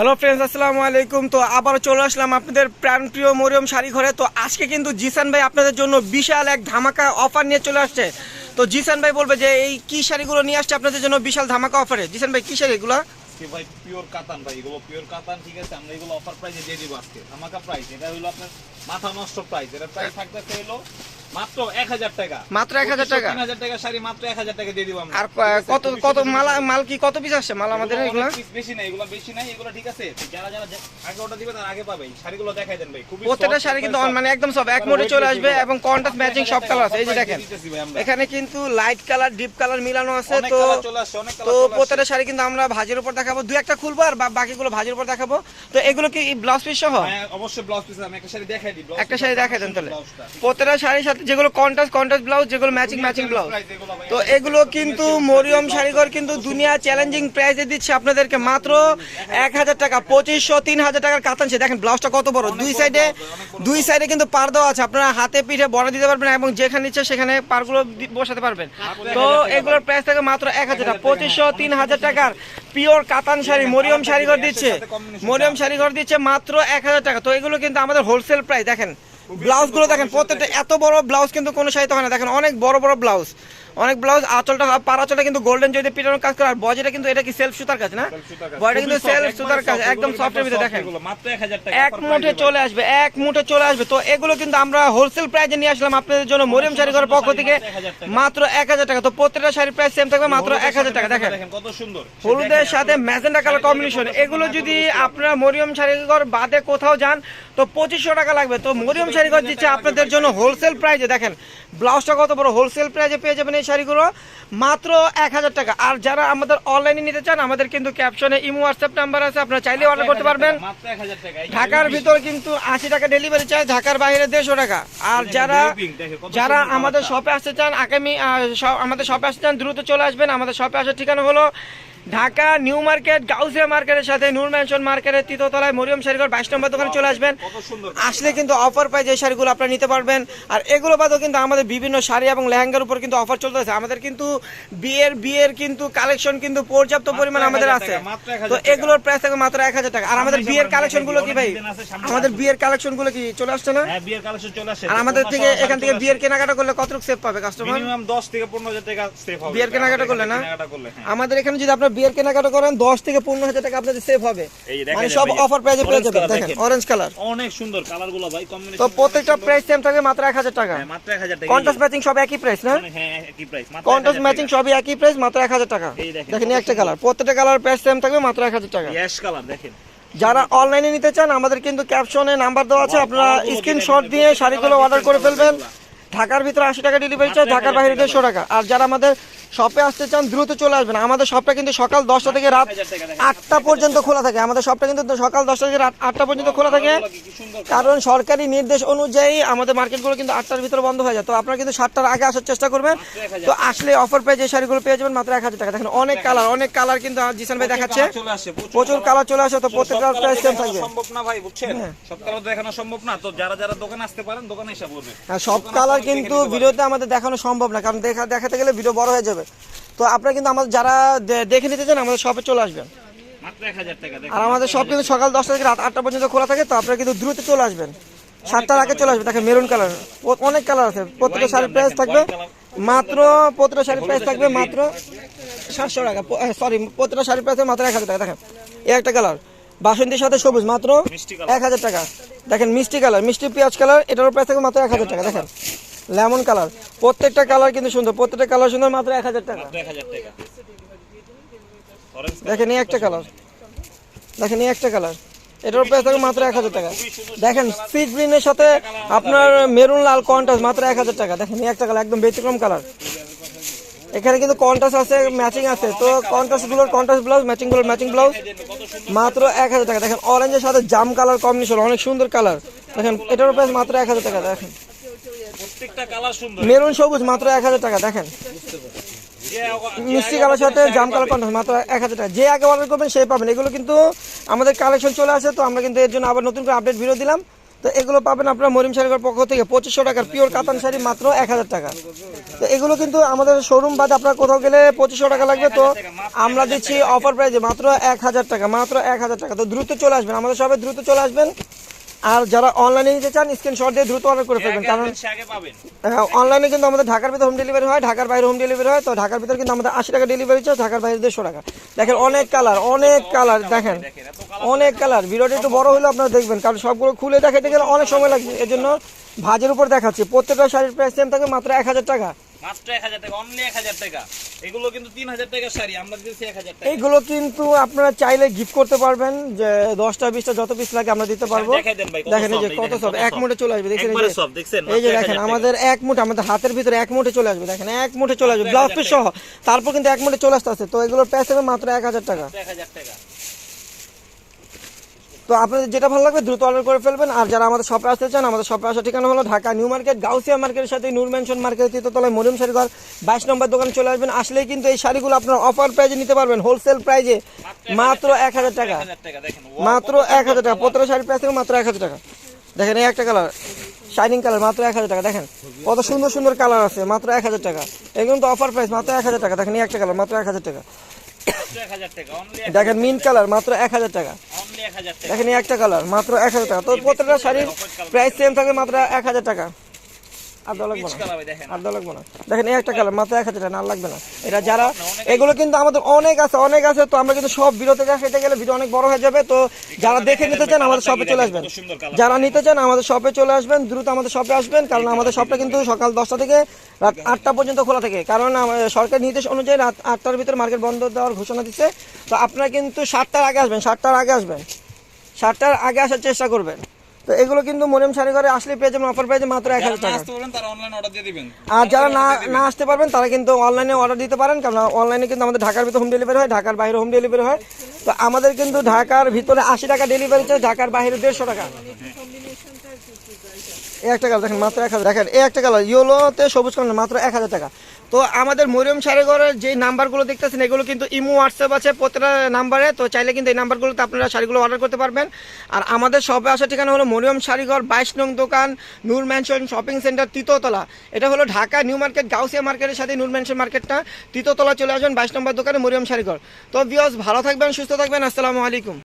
Hello friends আসসালামু আলাইকুম। তো আবারও চলে আসলাম আপনাদের প্রাণপ্রিয় মরিয়ম শাড়ি ঘরে। তো আজকে কিন্তু জিসান ভাই আপনাদের জন্য বিশাল এক ধামাকা অফার নিয়ে চলে আসছে। তো জিসান ভাই বলবে যে এই কি শাড়িগুলো নিয়ে আসছে আপনাদের জন্য বিশাল ধামাকা অফারে জিসান ভাই, কি শাড়ি এগুলো? আজকে ভাই পিওর কাতান ভাই, এগুলো পিওর কাতান, ঠিক আছে? আমরা এগুলো অফার প্রাইসে দিয়ে দিব আজকে। প্রাইস এটা হলো আপনার মাথা নষ্ট প্রাইস এটা প্রাইস থাকতেছে হলো মাত্র এক হাজার টাকা। মাত্র 1000 টাকা? টাকা শাড়ি মাত্র এক হাজার টাকা দিয়ে দিব আমরা। আর কত কত মাল মাল কি কত পিস আসছে মাল আমাদের এগুলো এগুলো? অনেক piece বেশি নাই এগুলো বেশি নাই এগুলো ঠিক আছে। যারা যারা আগে অর্ডার দিবে তারা আগে পাবে। শাড়িগুলো দেখাই দেন ভাই খুবই প্রত্যেকটা শাড়ি কিন্তু মানে একদম সব এক মোটে চলে আসবে এবং কন্ট্রাস্ট ম্যাচিং সব কালার আছে এই যে দেখেন। এখানে কিন্তু লাইট কালার ডিপ কালার মিলানো আছে তো তো প্রত্যেকটা শাড়ি কিন্তু আমরা ভাজির উপর দেখাবো। দুই একটা খুলবো আর বাকিগুলো ভাজির উপর দেখাবো। তো এগুলো কি ব্লাউজ পিস সহ? হ্যাঁ, অবশ্যই ব্লাউজ পিস আমি একটা শাড়ি দেখাই দিই একটা শাড়ি দেখাই দেন তাহলে। প্রত্যেকটা শাড়ির সাথে যেগুলো কন্ট্রাস্ট কন্ট্রাস্ট ব্লাউজ যেগুলো ম্যাচিং ম্যাচিং ব্লাউজ। তো এগুলো কিন্তু মরিয়ম শাড়িঘর কিন্তু দুনিয়া চ্যালেঞ্জিং প্রাইসে দিচ্ছে আপনাদেরকে মাত্র এক হাজার টাকা পঁচিশশো তিন হাজার টাকার কাতানছে দেখেন ব্লাউজটা কত বড়। দুই সাইডে দুই সাইডে কিন্তু পার দেওয়া আছে। আপনারা হাতে পিঠে বড় দিতে পারবেন এবং যেখানে ইচ্ছে সেখানে পারগুলো বসাতে পারবেন। তো এগুলোর প্রাইস থাকে মাত্র এক হাজার টাকা। পঁচিশশো তিন হাজার টাকার পিওর কাতান শাড়ি মরিয়ম শাড়িঘর দিচ্ছে। মরিয়ম শাড়িঘর দিচ্ছে মাত্র এক হাজার টাকা। তো এগুলো কিন্তু আমাদের হোলসেল প্রাইস দেখেন ব্লাউজগুলো দেখেন, প্রত্যেকটা এত বড় ব্লাউজ কিন্তু কোনো সাহিত্য হয় না। দেখেন অনেক বড় বড় ব্লাউজ। অনেক ব্লাউজ আঁচলটা পার আঁচলটা কিন্তু গোল্ডেন যদি পিটানোর কাজ করে আর বজেটা কিন্তু এটা কি সেলফ সুতার কাজ না? কাজ। কিন্তু সেলফ সুতার কাজ একদম সফটের ভিতরে দেখেন। এগুলো, মাত্র 1000 টাকা এক মুঠে চলে আসবে এক মুঠে চলে আসবে। তো এগুলো কিন্তু আমরা হোলসেল প্রাইসে নিয়ে আসলাম আপনাদের জন্য মরিয়ম শাড়িঘরের পক্ষ থেকে মাত্র এক হাজার টাকা। তো প্রত্যেকটা শাড়ির প্রাইস সেম থাকবে মাত্র এক হাজার টাকা। দেখেন কত সুন্দর। হলুদের সাথে ম্যাজেন্ডা কালার কম্বিনেশন এগুলো যদি আপনারা মরিয়ম শাড়িঘর বাদে কোথাও যান তো পঁচিশশো টাকা লাগবে। তো মরিয়ম শাড়িঘর দিচ্ছে আপনাদের জন্য হোলসেল প্রাইজে দেখেন ব্লাউজটা কত বড় হোলসেল প্রাইজে পেয়ে যাবেন এই শাড়িগুলো মাত্র এক হাজার টাকা। আর যারা আমাদের অনলাইনে নিতে চান আমাদের কিন্তু ক্যাপশনে ইমো হোয়াটসঅ্যাপ নাম্বার আছে আপনারা চাইলে অর্ডার করতে পারবেন। মাত্র 1000 টাকা এই ঢাকার ভিতর কিন্তু আশি টাকা ডেলিভারি চাই ঢাকার বাইরে দেড়শো টাকা। আর যারা যারা আমাদের শপে আসতে চান আগামী আমাদের শপে আসতে চান দ্রুত চলে আসবেন। আমাদের শপে আসার ঠিকানা হলো ঢাকা নিউ মার্কেট গাউসিয়া মার্কেটের সাথে নূর ম্যানশন মার্কেটের তৃতীয়তলায় মরিয়ম শাড়িঘর বাইশ নম্বর দোকানে চলে আসবেন। আসলে কিন্তু অফার পাই যে শাড়িগুলো আপনারা নিতে পারবেন আর এগুলো বাদেও কিন্তু আমাদের বিভিন্ন শাড়ি এবং লেহেঙ্গার উপর কিন্তু অফার চলতেছে। আমাদের কিন্তু বিয়ের বিয়ের কিন্তু কালেকশন কিন্তু পর্যাপ্ত পরিমাণ আমাদের আছে। টাকা, মাত্র 1000 তো এগুলোর প্রাইস থাকে মাত্র এক হাজার টাকা। আর আমাদের বিয়ের কালেকশনগুলো কি ভাই? আমাদের বিয়ের কালেকশনগুলো কি চলে আসছে না? হ্যাঁ বিয়ের কালেকশন চলে আসে আর আমাদের থেকে এখান থেকে বিয়ের কেনাকাটা করলে কতটুকু সেভ পাবে কাস্টমার মিনিমাম 10 থেকে 15000 টাকা সেভ হবে। বিয়ের কেনাকাটা করলে না? হ্যাঁ। আমাদের এখানে যদি আপনার বিয়ের কেনাকাটা করেন দশ থেকে পনেরো হাজার টাকা আপনাদের সেভ হবে। মানে সব অফার প্রাইজে পেয়ে যাবেন। দেখেন। অরেঞ্জ কালার অনেক সুন্দর কালারগুলো ভাই কম্বিনেশন তো প্রত্যেকটা প্রাইস সেম থাকবে মাত্র এক হাজার টাকা। মাত্র 1000 টাকা। কন্ট্রাস্ট ম্যাচিং সব একই প্রাইস না? হ্যাঁ একই প্রাইস মাত্র কন্ট্রাস্ট ম্যাচিং সবই একই প্রাইস মাত্র এক হাজার টাকা। এই দেখেন, দেখেন একটা কালার প্রত্যেকটা কালার প্রাইস সেম থাকবে মাত্র এক হাজার টাকা। অ্যাশ কালার দেখেন। যারা অনলাইনে নিতে চান আমাদের কিন্তু ক্যাপশনে নাম্বার দেওয়া আছে আপনারা কালারগুলো স্ক্রিনশট দিয়ে শাড়িগুলো অর্ডার করে ফেলবেন। ঢাকার ভিতরে আশি টাকা ডেলিভারি চার্জ ঢাকার 1000 বাইরে দেড়শো টাকা। আর যারা আমাদের শপে আসতে চান দ্রুত চলে আসবেন। আমাদের শপটা কিন্তু সকাল দশটা থেকে রাত 1000 টাকা দেখেন। আটটা পর্যন্ত খোলা থাকে। আমাদের শপটা কিন্তু সকাল দশটা থেকে রাত আটটা পর্যন্ত খোলা থাকে। কারণ সরকারি নির্দেশ অনুযায়ী আমাদের মার্কেটগুলো কিন্তু আটটার ভিতরে বন্ধ হয়ে যায়। তো আপনারা কিন্তু সাতটার আগে আসার চেষ্টা করবেন। তো আসলে অফার পেয়ে যে শাড়িগুলো পেয়ে যাবেন মাত্র এক হাজার টাকা। দেখেন অনেক কালার অনেক কালার কিন্তু জিসান ভাই দেখাচ্ছে। প্রচুর কালার চলে আসে তো প্রত্যেকটা প্রাইস সেম থাকবে। সম্ভব না ভাই বুঝছেন? হ্যাঁ। সব কালার দেখানো সম্ভব না তো যারা যারা দোকানে আসতে পারেন দোকানে এসে বলবে আর সব কালার কিন্তু ভিডিওতে আমাদের দেখানো সম্ভব না কারণ দেখা দেখাতে গেলে ভিডিও বড় হয়ে যাবে। তো আপনারা কিন্তু আমাদের যারা দেখে নিতে চান আমাদের শপে চলে আসবেন। মাত্র 1000 টাকা দেখেন আর আমাদের শপ কিন্তু সকাল দশটা থেকে রাত আটটা পর্যন্ত খোলা থাকে তো আপনারা কিন্তু দ্রুত চলে আসবেন। সাতটার আগে চলে আসবেন দেখেন মেরুন কালার অনেক কালার আছে প্রত্যেকটা শাড়ির প্রাইস থাকবে। মাত্র প্রত্যেকটা শাড়ির প্রাইস থাকবে মাত্র সাতশো টাকা। সরি প্রত্যেকটা শাড়ির প্রাইস মাত্র এক হাজার টাকা দেখেন। এই একটা কালার বাসন্তীর সাথে সবুজ মাত্র এক হাজার টাকা। দেখেন মিষ্টি কালার মিষ্টি পেঁয়াজ কালার এটারও প্রাইস থাকবে মাত্র এক হাজার টাকা দেখেন। লেমন কালার প্রত্যেকটা কালার কিন্তু সুন্দর। প্রত্যেকটা কালার সুন্দর মাত্র এক হাজার টাকা। মাত্র 1000 টাকা। অরেঞ্জ দেখেন এই একটা কালার দেখেন এই একটা কালার এটার প্রাইস থাকবে মাত্র এক হাজার টাকা। দেখেন সিট গ্রিনের সাথে আপনার মেরুন লাল কন্ট্রাস্ট মাত্র এক হাজার টাকা। দেখেন এই একটা কালার একদম ব্যতিক্রম কালার এখানে কিন্তু কন্ট্রাস্ট আছে ম্যাচিং আছে। তো কন্ট্রাস্টগুলোর কন্ট্রাস্ট ব্লাউজ ম্যাচিংগুলোর ম্যাচিং ব্লাউজ মাত্র এক হাজার টাকা। দেখেন অরেঞ্জের সাথে জাম কালার কম্বিনেশন অনেক সুন্দর কালার দেখেন এটার প্রাইস মাত্র এক হাজার টাকা। দেখেন। প্রত্যেকটা কালার সুন্দর। মেরুন সবুজ মাত্র এক হাজার টাকা দেখেন। মিষ্টি কালার সাথে জাম কালার কন্ট্রাস্ট মাত্র এক হাজার টাকা। যে আগে অর্ডার করবেন সেই পাবেন। এগুলো কিন্তু আমাদের কালেকশন চলে আসে তো আমরা কিন্তু এর জন্য আবার নতুন করে আপডেট ভিডিও দিলাম। তো এগুলো পাবেন আপনার মরিম শাড়ির পক্ষ থেকে। পঁচিশশো টাকার পিওর কাতান শাড়ি মাত্র এক হাজার টাকা। তো এগুলো কিন্তু আমাদের শোরুম বাদে আপনার কোথাও গেলে পঁচিশশো টাকা লাগবে তো আমরা দিচ্ছি অফার প্রাইজে মাত্র এক হাজার টাকা মাত্র এক হাজার টাকা। তো দ্রুত চলে আসবেন। আমাদের সবাই দ্রুত চলে আসবেন। আর যারা অনলাইনে নিতে চান স্ক্রিনশট দিয়ে দ্রুত অর্ডার করে ফেলবেন কারণ অনলাইনে কিন্তু আমাদের ঢাকার ভিতরে হোম ডেলিভারি হয় ঢাকার বাইরে হোম ডেলিভারি হয় তো ঢাকার ভিতরে কিন্তু আমাদের আশি টাকা ডেলিভারি চার্জ ঢাকার বাইরে দেড়শো টাকা। দেখেন অনেক কালার অনেক কালার দেখেন। অনেক কালার ভিডিওটা একটু বড় হলে আপনারা দেখবেন কারণ সবগুলো খুলে দেখাতে গেলে অনেক সময় লাগবে। এর জন্য ভাজের উপর দেখাচ্ছি। প্রত্যেকটা শাড়ির প্রাইস সেম থাকবে মাত্র এক হাজার টাকা। মাত্র এক হাজার টাকা অনলি এক হাজার টাকা। এগুলো কিন্তু তিন হাজার টাকার শাড়ি আমরা দিচ্ছি এক হাজার টাকা। এইগুলো কিন্তু আপনারা চাইলে গিফট করতে পারবেন যে দশটা বিশটা যত পিস লাগে আমরা দিতে পারব। কত দেখেন যে কত দেখেন, সব এক মুঠে চলে আসবে দেখেন এই যে- দেখছেন? এই যে দেখেন আমাদের এক মুঠে আমাদের হাতের ভিতরে এক মুঠে চলে আসবে দেখেন এক মুঠে চলে আসবে ব্লাউজ পিস সহ। তারপর কিন্তু এক মুঠে চলে আসতে আছে তো এগুলোর প্রাইস হবে মাত্র এক হাজার টাকা। এক হাজার টাকা। তো আপনাদের যেটা ভালো লাগবে দ্রুত অর্ডার করে ফেলবেন আর যারা আমাদের শপে আসতে চান আমাদের শপে আসার ঠিকানা হলো ঢাকা নিউ মার্কেট গাউসিয়া মার্কেটের সাথে নূর ম্যানশন মার্কেটের তৃতীয়তলায় মরিয়ম শাড়িঘর বাইশ নম্বর দোকানে চলে আসবেন আসলেই কিন্তু এই শাড়িগুলো আপনার অফার প্রাইজে নিতে পারবেন হোলসেল প্রাইজে মাত্র এক হাজার টাকা মাত্র এক হাজার টাকা প্রত্যেকটা শাড়ির প্রাইস থেকে মাত্র এক হাজার টাকা দেখেন এই একটা কালার শাইনিং কালার মাত্র এক হাজার টাকা দেখেন কত সুন্দর সুন্দর কালার আছে মাত্র এক হাজার টাকা এগুলো তো অফার প্রাইস মাত্র এক হাজার টাকা দেখেন এই একটা কালার মাত্র এক হাজার টাকা দেখেন মিন কালার মাত্র এক হাজার টাকা দেখেন একটা কালার মাত্র এক হাজার টাকা। তো প্রত্যেকটা শাড়ির প্রাইস সেম থাকে মাত্র এক হাজার টাকা। আর দেওয়া লাগবে পিচ না দেখেন। আর দেওয়া লাগবে না। দেখেন এই একটা কালার মাত্র এক হাজার টাকা আর লাগবে না। এটা যারা এগুলো কিন্তু আমাদের অনেক আছে অনেক আছে তো আমরা কিন্তু সব গেলে ভিডিও অনেক বড় হয়ে যাবে তো যারা দেখে নিতে চান আমাদের শপে চলে আসবেন। যারা নিতে চান আমাদের শপে চলে আসবেন দ্রুত আমাদের শপে আসবেন কারণ আমাদের শপটা কিন্তু সকাল দশটা থেকে রাত আটটা পর্যন্ত খোলা থাকে কারণ আমাদের সরকার নির্দেশ অনুযায়ী রাত আটটার ভিতরে মার্কেট বন্ধ দেওয়ার ঘোষণা দিচ্ছে তো আপনারা কিন্তু সাতটার আগে আসবেন সাতটার আগে আসবেন। সাতটার আগে আসার চেষ্টা করবেন। তো এগুলো কিন্তু মরিয়ম শাড়ি ঘরে আসলে পেয়ে যাবেন অফার পেয়ে মাত্র এক হাজার টাকা। আর যারা না না আসতে পারবেন তারা কিন্তু অনলাইনে অর্ডার দিতে পারেন কারণ অনলাইনে কিন্তু আমাদের ঢাকার ভিতরে হোম ডেলিভারি হয় ঢাকার বাইরে হোম ডেলিভারি হয়। তো আমাদের কিন্তু ঢাকার ভিতরে আশি টাকা ডেলিভারি চার্জ ঢাকার বাইরে দেড়শো টাকা। এই একটা কালার দেখেন মাত্র এক হাজার দেখেন এই একটা কালার ইয়েলোতে সবুজ কালার মাত্র এক হাজার টাকা। তো আমাদের মরিয়ম শাড়িঘরের যে নাম্বারগুলো দেখতেছেন, এগুলো কিন্তু ইমো, হোয়াটসঅ্যাপ আছে প্রত্যেকটা নাম্বারে। তো চাইলে কিন্তু এই নাম্বারগুলোতে আপনারা শাড়িগুলো অর্ডার করতে পারবেন। আর আমাদের শপে আসার ঠিকানা হলো মরিয়ম শাড়িঘর বাইশ নং দোকান, নূর ম্যানশন শপিং সেন্টার তৃতীয়তলা এটা হলো ঢাকা, নিউ মার্কেট, গাউসিয়া মার্কেটের সাথে নূর ম্যানশন মার্কেটটা। তৃতীয়তলা চলে আসবেন বাইশ নম্বর দোকানে মরিয়ম শাড়িঘর তো বিয়স ভালো থাকবেন, সুস্থ থাকবেন। আসসালামু আলাইকুম।